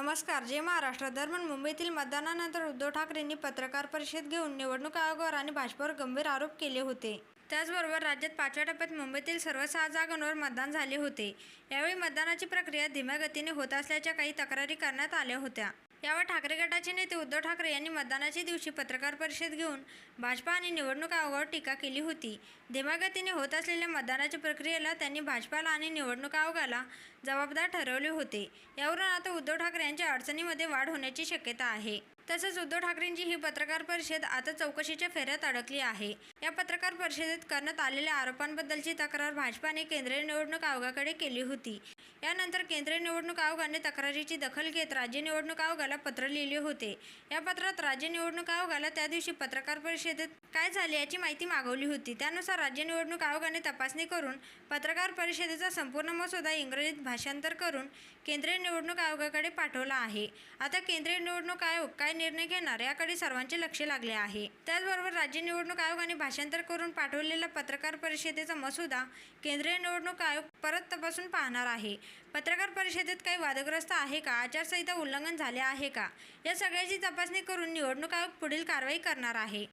नमस्कार. जे महाराष्ट्र. दरम्यान मुंबईतील मतदानानंतर उद्धव ठाकरेंनी पत्रकार परिषद घेऊन निवडणूक आयोगावर आणि भाजपावर गंभीर आरोप केले होते. त्याचबरोबर राज्यात पाचव्या टप्प्यात मुंबईतील सर्व सहा जागांवर मतदान झाले होते. यावेळी मतदानाची प्रक्रिया धीम्या गतीने होत असल्याच्या काही तक्रारी करण्यात आल्या होत्या. यावर ठाकरे गटाचे नेते उद्धव ठाकरे यांनी मतदानाच्या दिवशी पत्रकार परिषद घेऊन भाजपा आणि निवडणूक आयोगावर टीका केली होती. धीमागतीने होत असलेल्या मतदानाच्या प्रक्रियेला त्यांनी भाजपाला आणि निवडणूक आयोगाला जबाबदार ठरवले होते. यावरून आता उद्धव ठाकरे यांच्या अडचणीमध्ये वाढ होण्याची शक्यता आहे. तसंच उद्धव ठाकरेंची ही पत्रकार परिषद आता चौकशीच्या फेऱ्यात अडकली आहे. या पत्रकार परिषदेत करण्यात आलेल्या आरोपांबद्दलची तक्रार भाजपाने केंद्रीय निवडणूक आयोगाकडे केली होती. यानंतर केंद्रीय निवडणूक आयोगाने तक्रारीची दखल घेत राज्य निवडणूक आयोगाला पत्र लिहिले होते. या पत्रात राज्य निवडणूक आयोगाला त्या दिवशी पत्रकार परिषदेत काय झाले याची माहिती मागवली होती. त्यानुसार राज्य निवडणूक आयोगाने तपासणी करून पत्रकार परिषदेचा संपूर्ण मसुदा इंग्रजीत भाषांतर करून केंद्रीय निवडणूक आयोगाकडे पाठवला आहे. आता केंद्रीय निवडणूक आयोग काय निर्णय घेणार याकडे सर्वांचे लक्ष लागले आहे. त्याचबरोबर राज्य निवडणूक आयोगाने भाषांतर करून पाठवलेला पत्रकार परिषदेचा मसुदा केंद्रीय निवडणूक आयोग परत तपासून पाहणार आहे. पत्रकार परिषदेत काही वादग्रस्त आहे का? आचारसंहिता उल्लंघन झाले आहे का? या सगळ्याची तपासणी करून निवडणूक आयोग पुढील कारवाई करणार आहे.